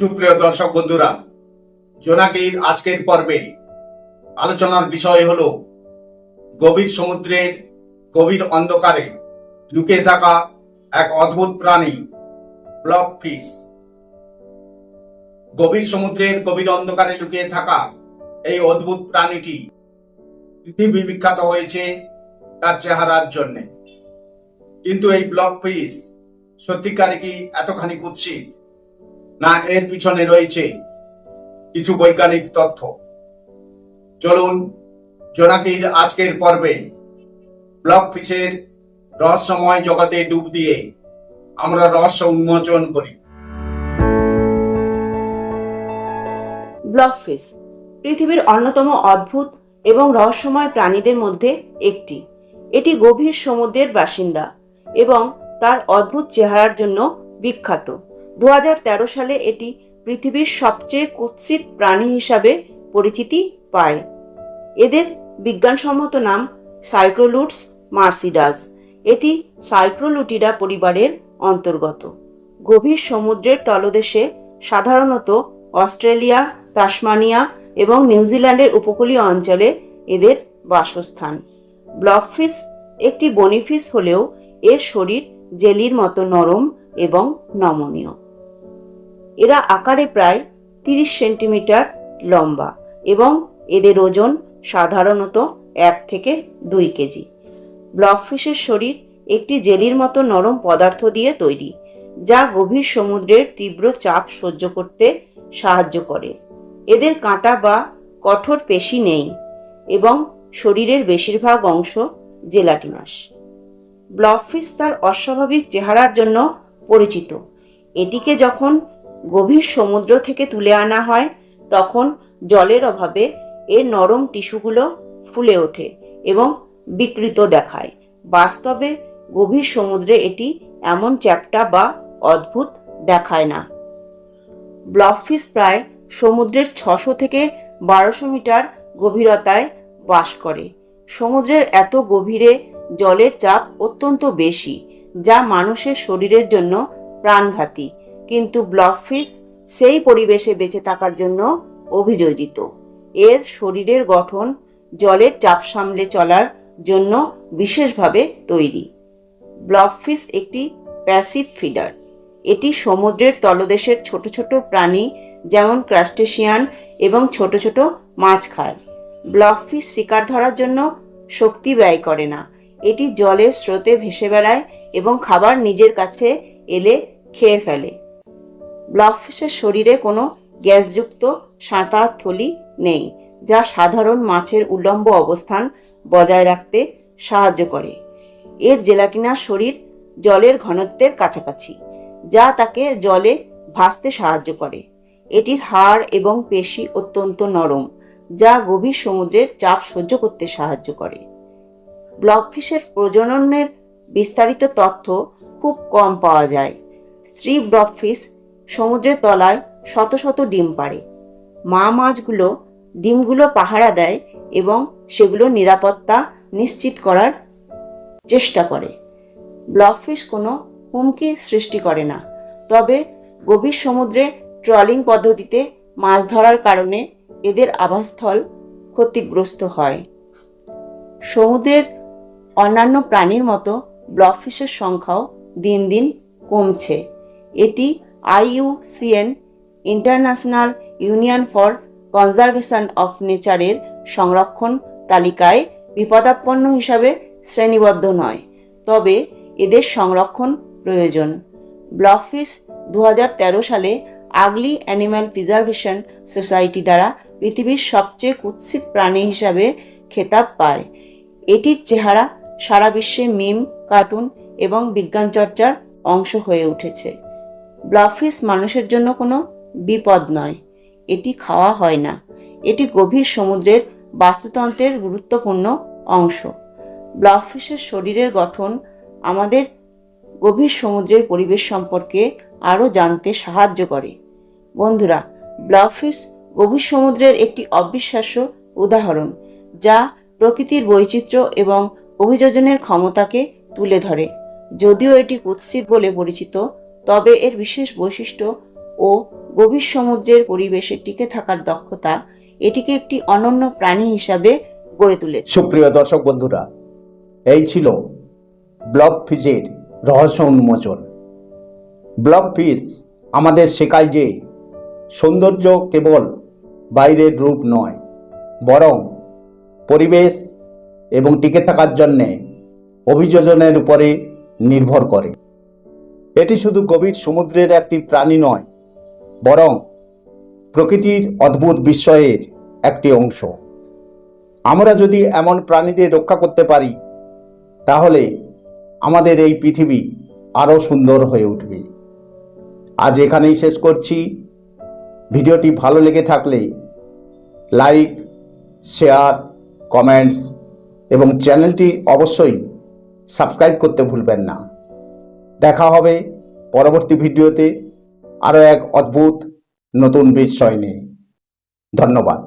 সুপ্রিয় দর্শক বন্ধুরা, জোনাকির আজকের পর্বে আলোচনার বিষয় হল গভীর সমুদ্রের গভীর অন্ধকারে লুকিয়ে থাকা এক অদ্ভুত প্রাণী, ব্লক ফিশ। গভীর সমুদ্রের গভীর অন্ধকারে লুকিয়ে থাকা এই অদ্ভুত প্রাণীটি পৃথিবী বিখ্যাত হয়েছে তার চেহারার জন্যে। কিন্তু এই ব্লক ফিশ সত্যিকারে কি এতখানি কুৎসিত? না, এর পিছনে রয়েছে কিছু বৈজ্ঞানিক তথ্য। চলুন জোনাকির আজকের পর্বে ব্লক ফিশের রহস্যময় জগতে ডুব দিয়ে আমরা রহস্য উন্মোচন করি। ব্লকফিশ পৃথিবীর অন্যতম অদ্ভুত এবং রহস্যময় প্রাণীদের মধ্যে একটি। এটি গভীর সমুদ্রের বাসিন্দা এবং তার অদ্ভুত চেহারার জন্য বিখ্যাত। দু হাজার তেরো সালে এটি পৃথিবীর সবচেয়ে কুৎসিত প্রাণী হিসাবে পরিচিতি পায়। এদের বিজ্ঞানসম্মত নাম সাইক্রোলুটস মার্সিডাস। এটি সাইক্রোলুটিডা পরিবারের অন্তর্গত। গভীর সমুদ্রের তলদেশে সাধারণত অস্ট্রেলিয়া, তাসমানিয়া এবং নিউজিল্যান্ডের উপকূলীয় অঞ্চলে এদের বাসস্থান। ব্লকফিশ একটি বনিফিস হলেও এর শরীর জেলির মতো নরম এবং নমনীয়। এরা আকারে প্রায় তিরিশ সেন্টিমিটার লম্বা এবং এদের ওজন সাধারণত এক থেকে দুই কেজি। ব্লকফিশের শরীর একটি জেলির মতো নরম পদার্থ দিয়ে তৈরি, যা গভীর সমুদ্রের তীব্র চাপ সহ্য করতে সাহায্য করে। এদের কাঁটা বা কঠোর পেশি নেই এবং শরীরের বেশিরভাগ অংশ জেলাটিনাস ব্লকফিশ তার অস্বাভাবিক চেহারার জন্য পরিচিত। এটিকে যখন গভীর সমুদ্র থেকে তুলে আনা হয়, তখন জলের অভাবে এর নরম টিস্যুগুলো ফুলে ওঠে এবং বিকৃত দেখায়। বাস্তবে গভীর সমুদ্রে এটি এমন চ্যাপ্টা বা অদ্ভুত দেখায় না। ব্লকফিস প্রায় সমুদ্রের ছশো থেকে বারোশো মিটার গভীরতায় বাস করে। সমুদ্রের এত গভীরে জলের চাপ অত্যন্ত বেশি, যা মানুষের শরীরের জন্য প্রাণঘাতী। কিন্তু ব্লকফিশ সেই পরিবেশে বেঁচে থাকার জন্য অভিযোজিত। এর শরীরের গঠন জলের চাপ সামলে চলার জন্য বিশেষভাবে তৈরি। ব্লকফিশ একটি প্যাসিভ ফিডার। এটি সমুদ্রের তলদেশের ছোট ছোট প্রাণী যেমন ক্রাস্টেশিয়ান এবং ছোট ছোট মাছ খায়। ব্লকফিশ শিকার ধরার জন্য শক্তি ব্যয় করে না। এটি জলের স্রোতে ভেসে বেড়ায় এবং খাবার নিজের কাছে এলে খেয়ে ফেলে। ব্লকফিশের শরীরে কোনো গ্যাসযুক্ত সাঁতার থলি নেই, যা সাধারণ মাছের উল্লম্ব অবস্থান বজায় রাখতে সাহায্য করে। এর জেলাটিনার শরীর জলের ঘনত্বের কাছাকাছি, যা তাকে জলে ভাসতে সাহায্য করে। এটির হাড় এবং পেশি অত্যন্ত নরম, যা গভীর সমুদ্রের চাপ সহ্য করতে সাহায্য করে। ব্লকফিশের প্রজননের বিস্তারিত তথ্য খুব কম পাওয়া যায়। স্ত্রী ব্লকফিশ সমুদ্রের তলায় শত শত ডিম পাড়ে। মা মাছগুলো ডিমগুলো পাহারা দেয় এবং সেগুলো নিরাপত্তা নিশ্চিত করার চেষ্টা করে। ব্লকফিশ কোনো হুমকি সৃষ্টি করে না। তবে গভীর সমুদ্রে ট্রলিং পদ্ধতিতে মাছ ধরার কারণে এদের আবাসস্থল ক্ষতিগ্রস্ত হয়। সমুদ্রের অন্যান্য প্রাণীর মতো ব্লকফিশের সংখ্যাও দিন দিন কমছে। এটি IUCN, International Union for Conservation of নেচারের সংরক্ষণ তালিকায় বিপদাপন্ন হিসাবে শ্রেণীবদ্ধ নয়, তবে এদের সংরক্ষণ প্রয়োজন। ব্লকফিশ দু সালে আগলি অ্যানিম্যাল প্রিজার্ভেশন সোসাইটি দ্বারা পৃথিবীর সবচেয়ে কুৎসিত প্রাণী হিসাবে খেতাব পায়। এটির চেহারা সারা বিশ্বে মিম, কার্টুন এবং বিজ্ঞান চর্চার অংশ হয়ে উঠেছে। ব্লকফিশ মানুষের জন্য কোনো বিপদ নয়। এটি খাওয়া হয় না। এটি গভীর সমুদ্রের বাস্তুতন্ত্রের গুরুত্বপূর্ণ অংশ। ব্লকফিশের শরীরের গঠন আমাদের গভীর সমুদ্রের পরিবেশ সম্পর্কে আরও জানতে সাহায্য করে। বন্ধুরা ব্লকফিশ গভীর সমুদ্রের একটি অবিশ্বাস্য উদাহরণ যা প্রকৃতির বৈচিত্র্য এবং অভিযোজনের ক্ষমতাকে তুলে ধরে। যদিও এটি কুৎসিত বলে পরিচিত তবে এর বিশেষ বৈশিষ্ট্য ও গভীর সমুদ্রের পরিবেশে টিকে থাকার দক্ষতা এটিকে একটি অনন্য প্রাণী হিসাবে গড়ে তুলেছে। সুপ্রিয় দর্শক বন্ধুরা, এই ছিল ব্লব ফিশের রহস্য উন্মোচন। ব্লক ফিশ আমাদের শেখায় যে সৌন্দর্য কেবল বাইরের রূপ নয়, বরং পরিবেশ এবং টিকে থাকার জন্যে অভিযোজনের উপরে নির্ভর করে। এটি শুধু গভীর সমুদ্রের একটি প্রাণী নয়, বরং প্রকৃতির অদ্ভুত বিস্ময়ের একটি অংশ। আমরা যদি এমন প্রাণীদের রক্ষা করতে পারি, তাহলে আমাদের এই পৃথিবী আরও সুন্দর হয়ে উঠবে। আজ এখানেই শেষ করছি। ভিডিওটি ভালো লেগে থাকলে লাইক, শেয়ার, কমেন্টস এবং চ্যানেলটি অবশ্যই সাবস্ক্রাইব করতে ভুলবেন না। দেখা হবে পরবর্তী ভিডিওতে। আরও এক অদ্ভুত নতুন বিষয় নিয়ে। ধন্যবাদ।